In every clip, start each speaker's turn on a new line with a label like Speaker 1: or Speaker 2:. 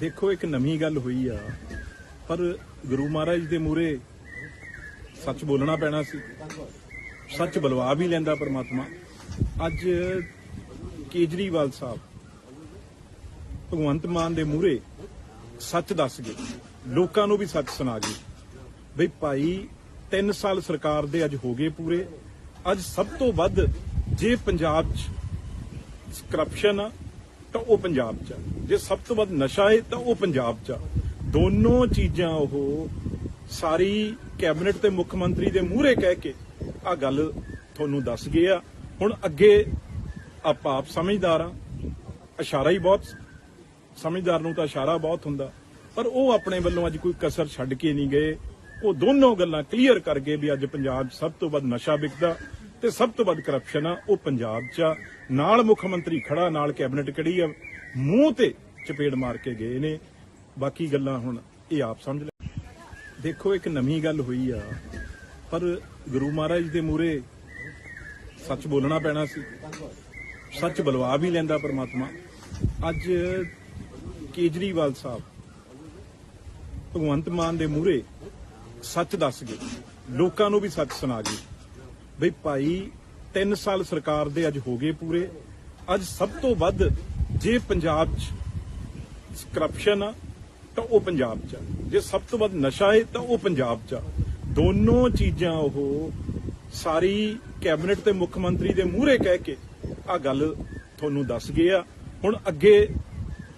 Speaker 1: ਦੇਖੋ, ਇੱਕ ਨਵੀਂ ਗੱਲ ਹੋਈ ਆ। ਪਰ ਗੁਰੂ ਮਹਾਰਾਜ ਦੇ ਮੂਰੇ ਸੱਚ ਬੋਲਣਾ ਪੈਣਾ ਸੀ। ਸੱਚ ਬਲਵਾ ਵੀ ਲੈਂਦਾ ਪਰਮਾਤਮਾ। ਅੱਜ ਕੇਜਰੀਵਾਲ ਸਾਹਿਬ ਭਗਵੰਤ ਮਾਨ ਦੇ ਮੂਰੇ ਸੱਚ ਦੱਸ ਗਏ। ਲੋਕਾਂ ਨੂੰ ਵੀ ਸੱਚ ਸੁਣਾ ਗਏ। ਬਈ ਭਾਈ 3 ਸਾਲ ਸਰਕਾਰ ਦੇ ਅੱਜ ਹੋ ਗਏ ਪੂਰੇ। ਅੱਜ ਸਭ ਤੋਂ ਵੱਧ ਜੇ ਪੰਜਾਬ 'ਚ ਕਰਪਸ਼ਨ ਆ ਤਾਂ ਉਹ ਪੰਜਾਬ 'ਚ ਆ। ਜੇ ਸਭ ਤੋਂ ਵੱਧ ਨਸ਼ਾ ਹੈ ਤਾਂ ਉਹ ਪੰਜਾਬ 'ਚ ਆ। ਦੋਨੋਂ ਚੀਜ਼ਾਂ ਉਹ ਸਾਰੀ ਕੈਬਨਿਟ ਤੇ ਮੁੱਖ ਮੰਤਰੀ ਦੇ ਮੂਹਰੇ ਕਹਿ ਕੇ ਆ ਗੱਲ ਤੁਹਾਨੂੰ ਦੱਸ ਗਏ ਆ। ਹੁਣ ਅੱਗੇ ਆਪਾਂ ਆਪ ਸਮਝਦਾਰ ਆ। ਇਸ਼ਾਰਾ ਹੀ ਬਹੁਤ, ਸਮਝਦਾਰ ਨੂੰ ਤਾਂ ਇਸ਼ਾਰਾ ਬਹੁਤ ਹੁੰਦਾ। ਪਰ ਉਹ ਆਪਣੇ ਵੱਲੋਂ ਅੱਜ ਕੋਈ ਕਸਰ ਛੱਡ ਕੇ ਨਹੀਂ ਗਏ। ਉਹ ਦੋਨੋਂ ਗੱਲਾਂ ਕਲੀਅਰ ਕਰ ਗਏ ਵੀ ਅੱਜ ਪੰਜਾਬ ਸਭ ਤੋਂ ਵੱਧ ਨਸ਼ਾ ਵਿਕਦਾ। ਤੇ ਸਭ ਤੋਂ ਵੱਧ ਕਰਪਸ਼ਨ ਆ, ਉਹ ਪੰਜਾਬ 'ਚ ਆ। ਨਾਲ ਮੁੱਖ ਮੰਤਰੀ ਖੜਾ, ਨਾਲ ਕੈਬਨਿਟ ਕਿਹੜੀ ਆ? ਮੂੰਹ ਤੇ ਚਪੇੜ ਮਾਰ ਕੇ ਗਏ ਨੇ। ਬਾਕੀ ਗੱਲਾਂ ਹੁਣ ਇਹ ਆਪ ਸਮਝ ਲੈ। ਦੇਖੋ, ਇੱਕ ਨਵੀਂ ਗੱਲ ਹੋਈ ਆ। ਪਰ ਗੁਰੂ ਮਹਾਰਾਜ ਦੇ ਮੂਰੇ ਸੱਚ ਬੋਲਣਾ ਪੈਣਾ ਸੀ। ਸੱਚ ਬਲਵਾ ਵੀ ਲੈਂਦਾ ਪਰਮਾਤਮਾ। ਅੱਜ ਕੇਜਰੀਵਾਲ ਸਾਹਿਬ ਭਗਵੰਤ ਮਾਨ ਦੇ ਮੂਹਰੇ ਸੱਚ ਦੱਸ ਗਏ। ਲੋਕਾਂ ਨੂੰ ਵੀ ਸੱਚ ਸੁਣਾ ਗਏ। ਬਈ ਭਾਈ 3 ਸਾਲ ਸਰਕਾਰ ਦੇ ਅੱਜ ਹੋ ਗਏ ਪੂਰੇ। ਅੱਜ ਸਭ ਤੋਂ ਵੱਧ ਜੇ ਪੰਜਾਬ 'ਚ ਕਰਪਸ਼ਨ ਆ, ਤਾਂ ਉਹ ਪੰਜਾਬ 'ਚ ਆ। ਜੇ ਸਭ ਤੋਂ ਵੱਧ ਨਸ਼ਾ ਹੈ, ਤਾਂ ਉਹ ਪੰਜਾਬ 'ਚ ਆ। ਦੋਨੋਂ ਚੀਜ਼ਾਂ ਉਹ ਸਾਰੀ ਕੈਬਨਿਟ ਤੇ ਮੁੱਖ ਮੰਤਰੀ ਦੇ ਮੂਹਰੇ ਕਹਿ ਕੇ ਆ ਗੱਲ ਤੁਹਾਨੂੰ ਦੱਸ ਗਏ ਆ। ਹੁਣ ਅੱਗੇ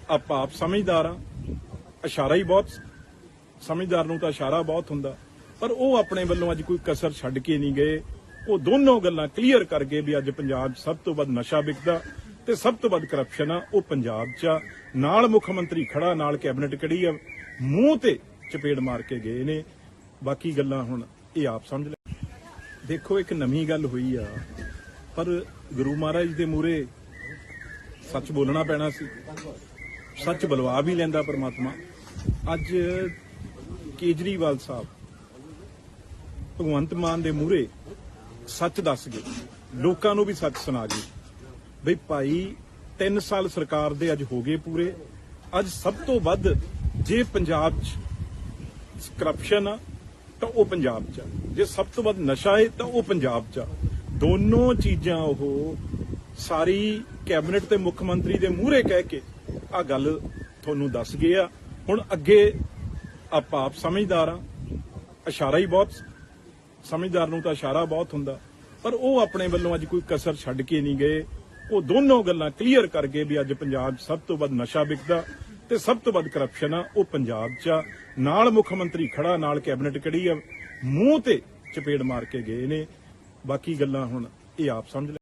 Speaker 1: ਆਪਾਂ ਆਪ ਸਮਝਦਾਰ ਆ। ਇਸ਼ਾਰਾ ਹੀ ਬਹੁਤ, ਸਮਝਦਾਰ ਨੂੰ ਤਾਂ ਇਸ਼ਾਰਾ ਬਹੁਤ ਹੁੰਦਾ। ਪਰ ਉਹ ਆਪਣੇ ਵੱਲੋਂ ਅੱਜ ਕੋਈ ਕਸਰ ਛੱਡ ਕੇ ਨਹੀਂ ਗਏ। ਉਹ ਦੋਨੋਂ ਗੱਲਾਂ ਕਲੀਅਰ ਕਰਕੇ ਵੀ ਅੱਜ ਪੰਜਾਬ 'ਚ ਸਭ ਤੋਂ ਵੱਧ ਨਸ਼ਾ ਵਿਕਦਾ ਤੇ ਸਭ ਤੋਂ ਵੱਧ ਕਰਪਸ਼ਨ ਆ, ਉਹ ਪੰਜਾਬ 'ਚ ਆ। ਨਾਲ ਮੁੱਖ ਮੰਤਰੀ ਖੜਾ, ਨਾਲ ਕੈਬਨਿਟ ਕੜੀ ਆ, ਮੂੰਹ ਤੇ ਚਪੇੜ ਮਾਰ ਕੇ ਗਏ ਨੇ। ਬਾਕੀ ਗੱਲਾਂ ਹੁਣ ਇਹ ਆਪ ਸਮਝ ਲੈ। ਦੇਖੋ, ਇੱਕ ਨਵੀਂ ਗੱਲ ਹੋਈ ਆ, ਪਰ ਗੁਰੂ ਮਹਾਰਾਜ ਦੇ ਮੂਰੇ ਸੱਚ ਬੋਲਣਾ ਪੈਣਾ ਸੀ। ਸੱਚ ਬਲਵਾ ਵੀ ਲੈਂਦਾ ਪਰਮਾਤਮਾ। ਅੱਜ ਕੇਜਰੀਵਾਲ ਸਾਹਿਬ ਭਗਵੰਤ ਮਾਨ ਦੇ ਮੂਹਰੇ ਸੱਚ ਦੱਸ ਗਏ। ਲੋਕਾਂ ਨੂੰ ਵੀ ਸੱਚ ਸੁਣਾ ਗਏ। ਬਈ ਭਾਈ 3 ਸਾਲ ਸਰਕਾਰ ਦੇ ਅੱਜ ਹੋ ਗਏ ਪੂਰੇ। ਅੱਜ ਸਭ ਤੋਂ ਵੱਧ ਜੇ ਪੰਜਾਬ 'ਚ ਕਰਪਸ਼ਨ ਆ, ਤਾਂ ਉਹ ਪੰਜਾਬ 'ਚ ਆ। ਜੇ ਸਭ ਤੋਂ ਵੱਧ ਨਸ਼ਾ ਹੈ ਤਾਂ ਉਹ ਪੰਜਾਬ 'ਚ ਆ। ਦੋਨੋਂ ਚੀਜ਼ਾਂ ਉਹ ਸਾਰੀ ਕੈਬਨਿਟ ਤੇ ਮੁੱਖ ਮੰਤਰੀ ਦੇ ਮੂਹਰੇ ਕਹਿ ਕੇ ਆ ਗੱਲ ਤੁਹਾਨੂੰ ਦੱਸ ਗਏ ਆ। ਹੁਣ ਅੱਗੇ ਆਪਾਂ ਆਪ ਸਮਝਦਾਰ ਆ। ਇਸ਼ਾਰਾ ਹੀ ਬਹੁਤ ਸਮਝਦਾਰ ਨੂੰ ਤਾਂ ਇਸ਼ਾਰਾ ਬਹੁਤ ਹੁੰਦਾ, ਪਰ ਉਹ ਆਪਣੇ ਵੱਲੋਂ ਅੱਜ ਕੋਈ ਕਸਰ ਛੱਡ ਕੇ ਨਹੀਂ ਗਏ। ਉਹ ਦੋਨੋਂ ਗੱਲਾਂ ਕਲੀਅਰ ਕਰ ਗਏ ਵੀ ਅੱਜ ਪੰਜਾਬ 'ਚ ਸਭ ਤੋਂ ਵੱਧ ਨਸ਼ਾ ਵਿਕਦਾ ਤੇ ਸਭ ਤੋਂ ਵੱਧ ਕਰਪਸ਼ਨ ਆ, ਉਹ ਪੰਜਾਬ 'ਚ ਆ। ਨਾਲ ਮੁੱਖ ਮੰਤਰੀ ਖੜਾ, ਨਾਲ ਕੈਬਨਿਟ ਕੜੀ ਆ, ਮੂੰਹ ਤੇ ਚਪੇੜ ਮਾਰ ਕੇ ਗਏ ਨੇ। ਬਾਕੀ ਗੱਲਾਂ ਹੁਣ ਇਹ ਆਪ ਸਮਝ ਲੈ